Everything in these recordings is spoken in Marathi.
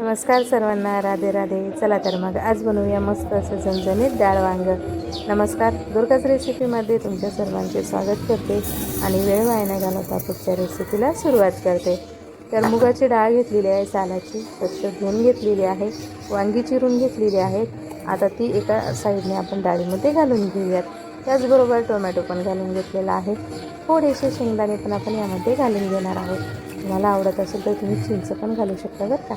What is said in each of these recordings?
नमस्कार सर्वांना राधे राधे. चला तर मग आज बनवूया मस्त असं झणझणीत डाळ वांग. नमस्कार दुर्गाच रेसिपीमध्ये तुमच्या सर्वांचे स्वागत करते आणि वेळ वाया घालवता पुढच्या रेसिपीला सुरुवात करते. तर मुगाची डाळ घेतलेली आहे सालाची. स्वच्छ धुवून घेतलेली आहे. वांगी चिरून घेतलेली आहेत आता ती एका साईडने आपण डाळीमध्ये घालून घेऊयात. त्याचबरोबर टोमॅटो पण घालून घेतलेला आहे. थोडेसे शेंगदाणे पण आपण यामध्ये घालून घेणार आहोत. तुम्हाला आवडत असेल तर तुम्ही चिंच पण घालू शकता बरं का.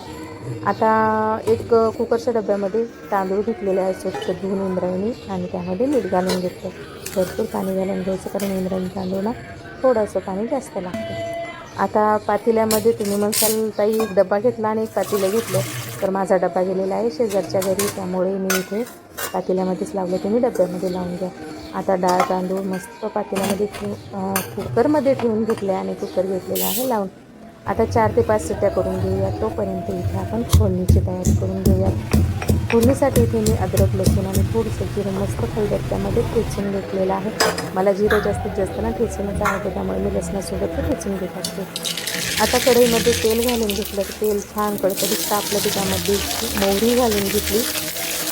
आता एक कुकरच्या डब्यामध्ये तांदूळ घेतलेले आहे स्वच्छ धुवून इंद्रायणी आणि त्यामध्ये मीठ घालून घेतलं. भरपूर पाणी घालून घ्यायचं कारण इंद्रायणी तांदूळला थोडंसं पाणी जास्त लागतं. आता पातेल्यामध्ये तुम्ही म्हणसाल ताई एक डबा घेतला आणि एक पातेलं घेतलं. तर माझा डबा गेलेला आहे शेजारच्या घरी त्यामुळे मी इथे पातेल्यामध्येच लावलं. तुम्ही डब्यामध्ये लावून घ्या. आता डाळ तांदूळ मस्त पातेल्यामध्ये ठेवून कुकरमध्ये ठेवून घेतले आणि कुकर घेतलेला आहे लावून. आता चार ते पाच सिट्ट्या करून घेऊया. तोपर्यंत इथे आपण फोडणीची तयारी करून घेऊया. फोडणीसाठी इथे मी अद्रक लसूण आणि थोडंसं जिरं मस्त खलबत्त्यामध्ये ठेचून घेतलेलं आहे. मला जिरं जास्तीत जास्त ना ठेचूनच आवडतं त्यामुळे मी लसणासोबत ते ठेचून घेत असते. आता कढईमध्ये तेल घालून घेतलं तेल छान कडकडीत तापलं की त्यामध्ये मोहरी घालून घेतली.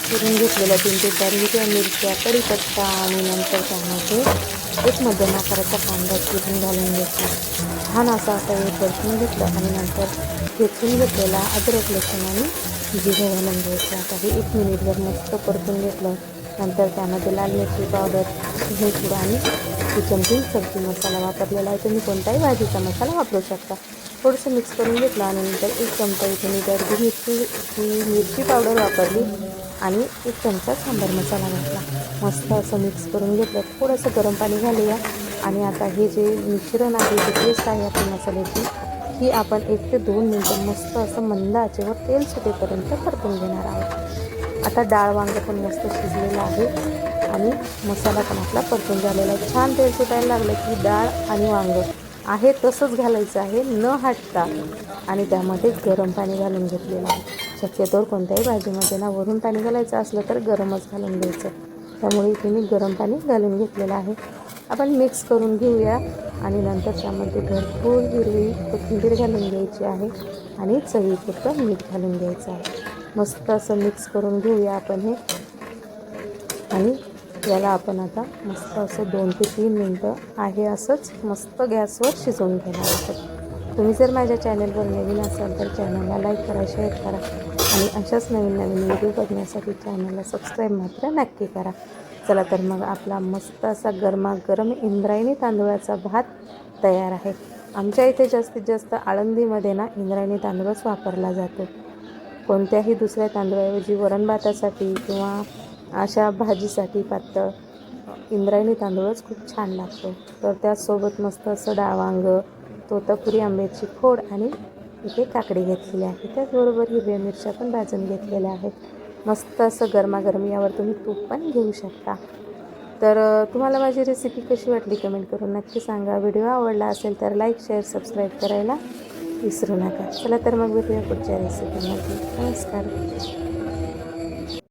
चिरून घेतलेल्या तीन ते चार हिरव्या मिरच्या कढीपत्ता आणि नंतर त्यामध्ये एक मध्यम आकाराचा कांदा चिरून घालून घेतला. छान असा असा हे परतून घेतलं आणि नंतर ठेचून घेतलेला अद्रक लसूण आणि जिरे घालून घ्यायचं. आता हे एक मिनिटभर मस्त परतून घेतलं. नंतर त्यामध्ये लाल मिरची पावडर धनेपूड आणि किचन सब्जी मसाला वापरलेला आहे. तुम्ही कोणताही भाजीचा मसाला वापरू शकता. थोडंसं मिक्स करून घेतलं आणि नंतर एक चमचा इथे मी गर्दी मिरची ही मिरची पावडर वापरली आणि एक चमचा सांबार मसाला घातला. मस्त असं मिक्स करून घेतलं. थोडंसं गरम पाणी घालूया. आणि आता हे जे मिश्रण आहे जे पेस्ट आहे आपली मसाल्याची ही आपण एक ते दोन मिनटं मस्त असं मंद आचेवर तेल सुटेपर्यंत परतून घेणार आहोत. आता डाळ वांग पण मस्त शिजलेलं आहे आणि मसाला पण आपला परतून झालेला आहे. छान तेल सुटायला लागलं की डाळ आणि वांग आहे तसंच घालायचं आहे न हटता. आणि त्यामध्ये गरम पाणी घालून घेतलेलं आहे. शक्यतोवर कोणत्याही भाजीमध्ये ना वरून पाणी घालायचं असलं तर गरमच घालून घ्यायचं. त्यामुळे इथे मी गरम पाणी घालून घेतलेलं आहे. आपण मिक्स करून घेऊया. आणि नंतर त्यामध्ये भरपूर हिरवी कोथिंबीर घालून घ्यायची आहे. आणि चवीपुरतं मीठ घालून घ्यायचं आहे. मस्त असं मिक्स करून घेऊया आपण हे. आणि याला आपण आता मस्त असं दोन ते तीन मिनटं आहे असंच मस्त गॅसवर शिजवून घेणार आहोत. तुम्ही जर माझ्या चॅनलवर नवीन असाल तर चॅनलला लाईक करा शेअर करा. आणि अशाच नवीन नवीन व्हिडिओ बघण्यासाठी चॅनलला सबस्क्राईब मात्र नक्की करा. चला तर मग आपला मस्त असा गरमागरम इंद्रायणी तांदूळाचा भात तयार आहे. आमच्या इथे जास्तीत जास्त आळंदीमध्ये ना इंद्रायणी तांदूळच वापरला जातो. कोणत्याही दुसऱ्या तांदूळाऐवजी वरण भातासाठी किंवा अशा भाजीसाठी पातळ इंद्रायणी तांदूळच खूप छान लागतो. तर त्याचसोबत मस्त असं डावांग तोतापुरी आंब्याची फोड आणि इथे काकडी घेतलेली आहे. त्याचबरोबर हिरव्या मिरच्या पण भाजून घेतलेल्या आहेत. मस्त असं गरमागरम यावर तुम्ही तूप पण घेऊ शकता. तर तुम्हाला माझी रेसिपी कशी वाटली कमेंट करून नक्की सांगा. व्हिडिओ आवडला असेल तर लाईक शेअर सबस्क्राईब करायला विसरू नका. चला तर मग भेटूया पुढच्या रेसिपीमध्ये नमस्कार.